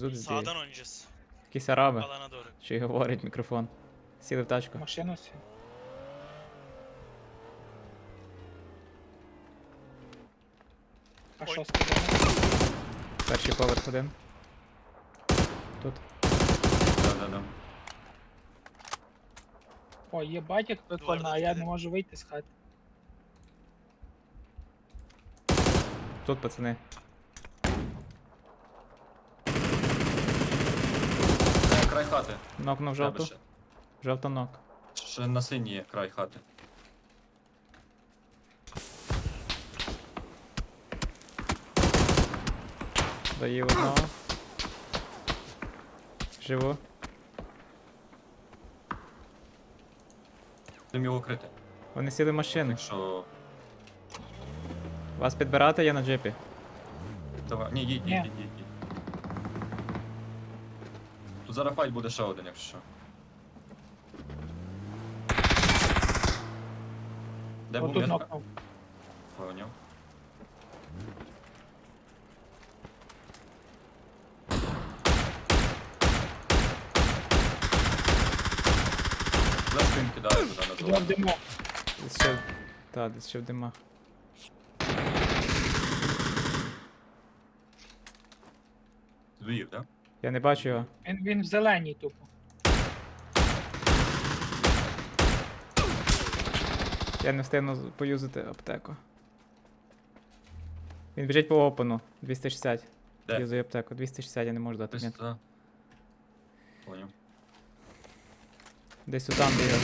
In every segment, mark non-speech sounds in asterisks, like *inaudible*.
Тут збій. Sağdan oynayacağız. Якісь араби, Alana doğru. що й говорить мікрофон. Сіли в тачку. Машину сі. А Ой. що сказали? Перший поверх один. Тут. Да-да-да. О, є батік, прикольно, а я не можу вийти з хати. Тут, пацани. Край хати. Нокнув Тебе жовту. ще. Жовта нок. Ще на синій є край хати. Доїв одного. Живу. Будемо його крити. Вони сіли в машину. Якщо. Вас підбирати, я на джипі. Давай. Ні, їдь, Ні. їдь, їдь, зараз файт буде ще один, якщо що. Де був метка? нокнув. Поняв. Флешку він кидає туди на Я в диму. Десь ще. Та, десь ще в димах. Доїв, так? Я не бачу його. Він, він в зеленій тупо. Я не встигну поюзати аптеку. Він біжить по опену. 260. Де? Аптеку. 260 я не можу дати. Десь Ні. туди. Поняв. Десь там бігав.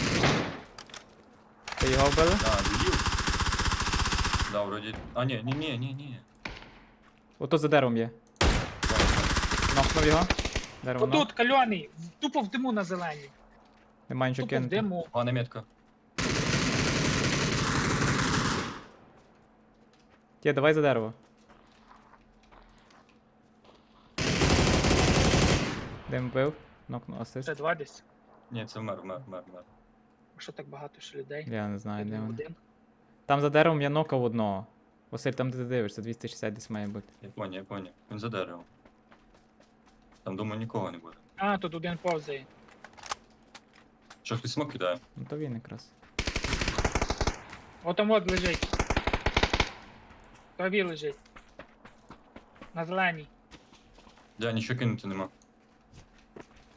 Ти його вбили? Да, доїв. Да, вроді. А, ні, ні, ні, ні, ні. Ото за деревом є. Нокнув його. Дерево. Отут, кальоний, тупо в диму на зеленій. Нема нічого Тупо в кинути. диму. Пане метка. Ті, давай за дерево. Дим вбив. Нокнув асист. Це два десь. Ні, це вмер, вмер, вмер, вмер. А що так багато ще людей? Я не знаю, де Один вони. один. Там за деревом я нокав одного. Василь, там де ти дивишся, 260 десь має бути. Я поняв, я поняв. Він за деревом. Там, думаю, нікого не буде. А, тут один повзає. Що хтось смок кидає? Ну то він якраз. Отам от лежить. Траві лежить. На зеленій. Я нічого кинути нема.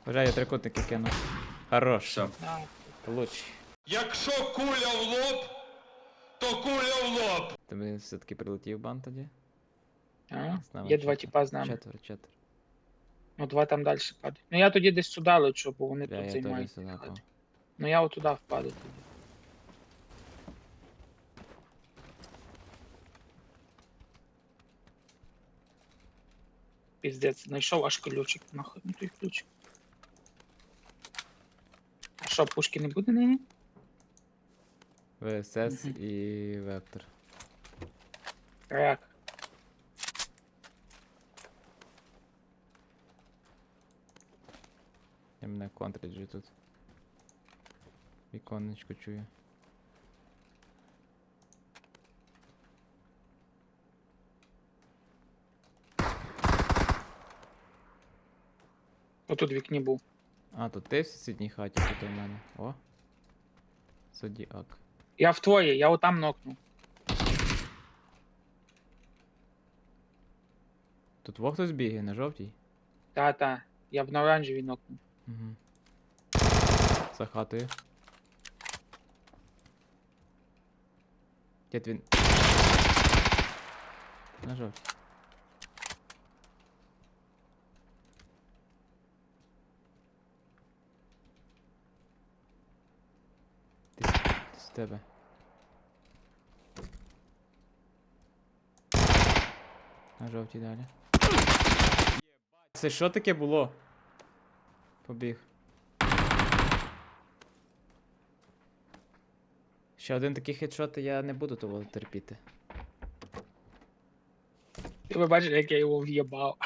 Вже я трикутники кину. Хорош. Все. А, Луч. Якщо куля в лоб, то куля в лоб. Тобі все-таки прилетів бан тоді? а? З нами Є два четверо. тіпа з нами. Четверо, четверо. Ну, два там далі падають. Ну я тоді десь сюди лечу, бо вони тут пав. Ну я отуди впаду тоді. Піздець, знайшов аж ключик. Нахуй ну той ключик. А що, пушки не буде нині? ВСС *laughs* і Вектор. Як? Я мене контриджі тут. Віконечко чую. Отут в вікні був. А, тут ти в сусідній хаті, тут у мене. О. Зодіак. Я в твоїй, я отам нокнув. Тут во хтось бігає на жовтій? Та-та, я в на оранжевій нокнув. Угу. За хатою. Дід він. На. Десь, десь з тебе. На жовтій далі. Це що таке було? Побіг. Ще один такий хедшот, я не буду того терпіти. Ти ви як я його в'єбав.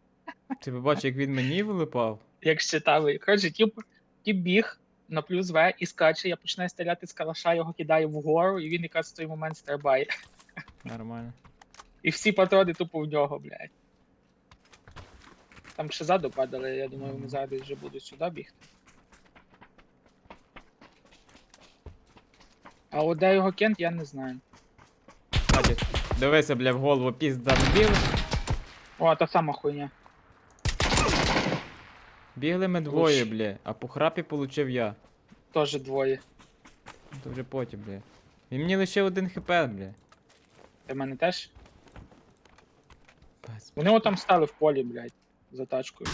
*laughs* Ти бачив, як він мені вилипав? Як щитали. Коротше, тіп, тіп біг на плюс В і скаче, я починаю стріляти з калаша, його кидаю вгору, і він якраз в той момент стрибає. Нормально. І всі патрони тупо в нього, блядь. Там ще ззаду падали, я думаю, вони зараз вже будуть сюди бігти. А от де його кент, я не знаю. Бачиш, дивися, бля, в голову пізда вбили. О, та сама хуйня. Бігли ми двоє, Луч. бля, а по храпі получив я. Теж двоє. То вже потім, бля. І мені лише один хп, бля. Ти мене теж. Пес. Вони отам стали в полі, блядь, за тачкою.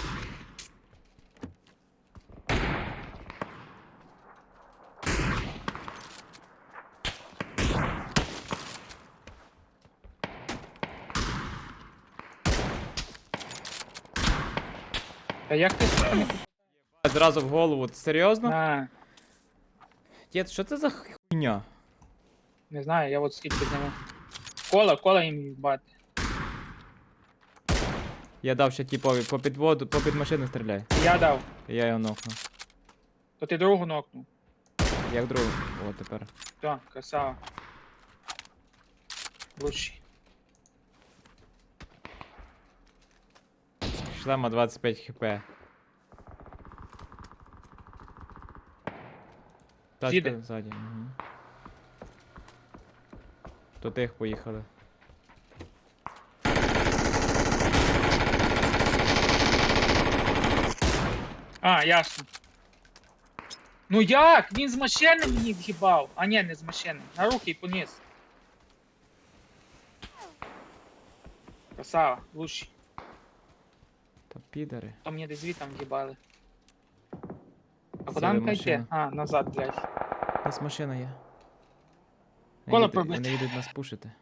Та як ти сука, Зразу в голову, ти серйозно? А, Дід, що це за хуйня? не знаю, я от скільки з ними. Кола, кола їм їбати. Я дав ще тіпові по підводу, по під машини стріляй. Я дав. Я його нокнув. То ти другу нокнув. Як другу. О, тепер. Так, красава. Лучший. Шлема 25 хп. Тачка Їде. ззаді. Угу. До тих поїхали. А, ясно. Ну як? Він з машини мені в'їбав. А ні, не з машини. На руки і поніс. Красава, лучший. Та підари. То мені десь звітом в'їбали. А куди нам йти? машина. А, назад, блядь. Десь машина є. Кола Вони їдуть- пробити. Вони їдуть нас пушити.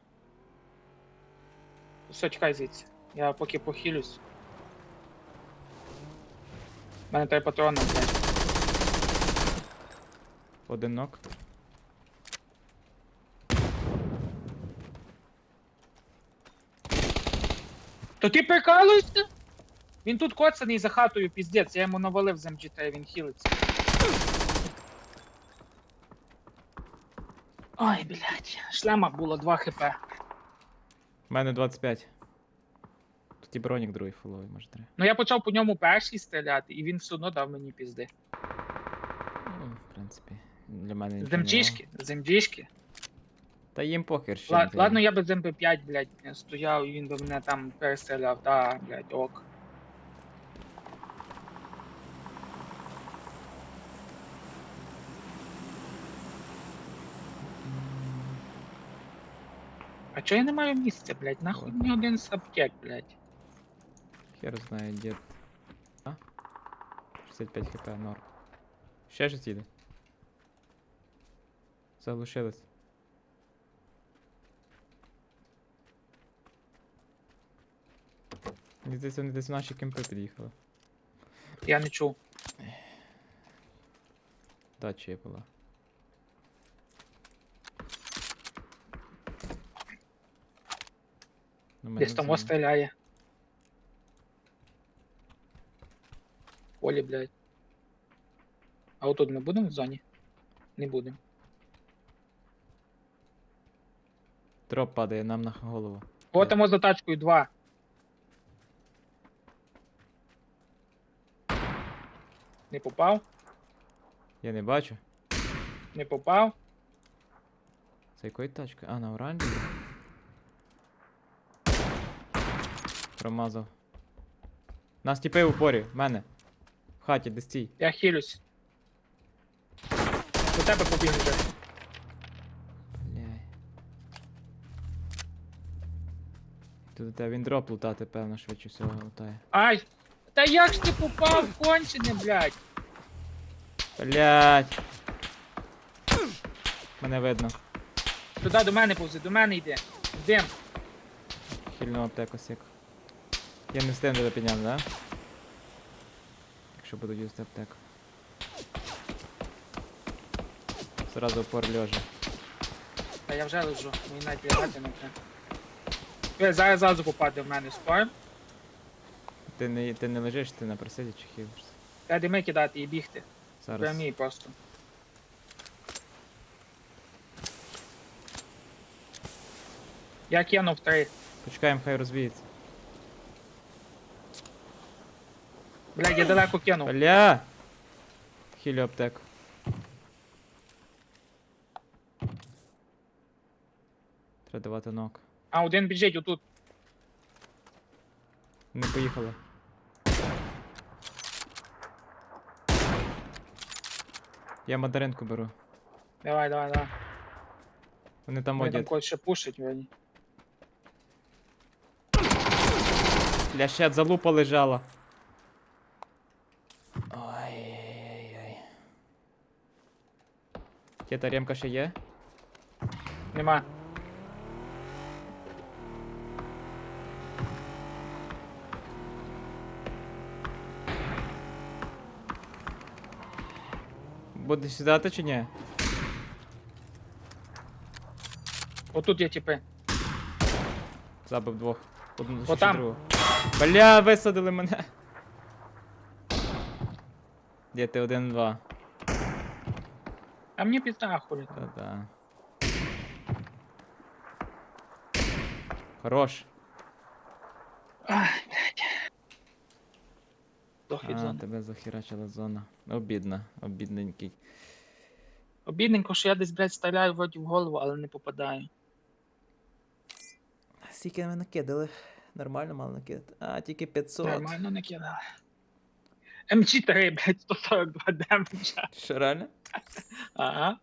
Все, чекай звідси. Я поки похилюсь. У мене три патрони, блядь. Один нок. То ти прикалуєшся? Він тут коцаний за хатою, піздець, я йому навалив з МГТ, він хілиться. Ой, блядь, шлема було 2 хп. У мене 25. Тут бронік другий фуловий, може три. Ну я почав по ньому перший стріляти, і він все одно дав мені пізди. Ну, в принципі, для мене. З нічого з МГшки. було. Та їм похер ще. Ла- Ладно, я без МП5, блядь, стояв, і він би мене там перестріляв, та, блядь, ок. А чого я не маю місця, блядь? Нахуй мені один з аптек, блядь. Хер знає, дід. А? 65 хп, норм. Ще щось їде. Заглушились. Мені здається, вони десь в наші кемпи під'їхали. Я не чув. Дача є була. Ну, ми Десь не там знаємо. стріляє. Полі, блядь. А отут ми будемо в зоні? Не будемо. Дроп падає нам на голову. О, там за тачкою два. Не попав, Я не бачу. не попав. Це якої тачки? А, на оранжі. Промазав. Нас тіпи в упорі, в мене. Хаті, де стій. Я хилюсь. До тебе побіг вже. Тут до тебе він дроп лутати, певно, швидше всього лутає. Ай! Та як ж ти попав, кончене, блядь? Блять. Мене видно. Туди до мене повзи, до мене йде. Дим. Хільну аптеку сік. Я не встигну тебе підняти, да? Якщо буду їсти аптеку. Зразу упор льожа. Та я вже лежу, мені навіть лягати не треба. Зараз зразу попаде в мене спор. Ти не, ти не лежиш, ти на присіді чи хилишся? Треба дими кидати і бігти. Зараз. Прямій просто. Я кинув три. Почекаємо, хай розвіється. Блядь, я далеко кинув. Бля! Хілю аптеку. Треба давати нок. А один біжить отут. Не поїхали. Я мандаринку беру. Давай, давай, давай. Вони там Вони там одять. когось ще пушать, вроді. Бля, ще залупа лежала. Кета ремка ще є? Нема. Будеш сідати чи ні? Отут є типи. Забив двох. Одну ще Отам. другу. Бля, висадили мене. Де ти один-два? А мені пізда хулі. Та-да. Хорош. Ай, блядь. Дох від А, зони. тебе захерачила зона. Обідно, обідненький. Обідненько, що я десь, блядь, стріляю вроді в голову, але не попадаю. Скільки ми накидали? Нормально мало накидати. А, тільки 500. Нормально не кидали. ام جي ترى بحيث تتفرج بحد عم شرانا آه.